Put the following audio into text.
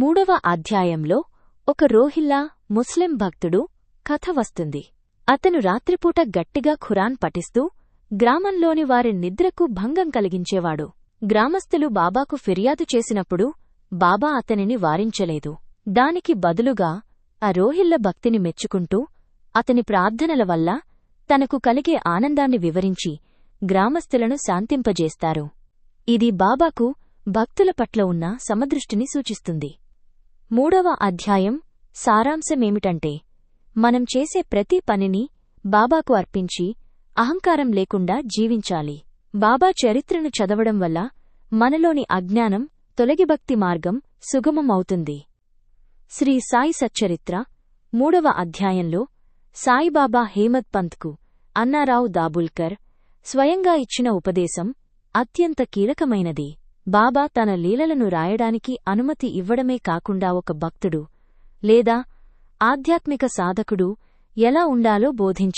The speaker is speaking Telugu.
మూడవ అధ్యాయంలో ఒక రోహిల్లా ముస్లిం భక్తుడు కథ వస్తుంది. అతను రాత్రిపూట గట్టిగా ఖురాన్ పఠిస్తూ గ్రామంలోని వారి నిద్రకు భంగం కలిగించేవాడు. గ్రామస్థులు బాబాకు ఫిర్యాదు చేసినప్పుడు బాబా అతనిని వారించలేదు. దానికి బదులుగా ఆ రోహిల్ల భక్తిని మెచ్చుకుంటూ అతని ప్రార్థనల వల్ల తనకు కలిగే ఆనందాన్ని వివరించి గ్రామస్థులను శాంతింపజేస్తారు. ఇది బాబాకు భక్తుల పట్ల ఉన్న సమదృష్టిని సూచిస్తుంది. మూడవ అధ్యాయం సారాంశమేమిటంటే మనం చేసే ప్రతి పనిని బాబాకు అర్పించి అహంకారం లేకుండా జీవించాలి. బాబా చరిత్రను చదవడం వల్ల మనలోని అజ్ఞానం తొలగి భక్తి మార్గం సుగమమవుతుంది. శ్రీ సాయి సచ్చరిత్ర మూడవ అధ్యాయంలో సాయిబాబా హేమత్ పంత్కు అన్నారావు దాబుల్కర్ స్వయంగా ఇచ్చిన ఉపదేశం అత్యంత కీలకమైనది. బాబా తన లీలలను రాయడానికి అనుమతి ఇవ్వడమే కాకుండా ఒక భక్తుడు లేదా ఆధ్యాత్మిక సాధకుడు ఎలా ఉండాలో బోధించారు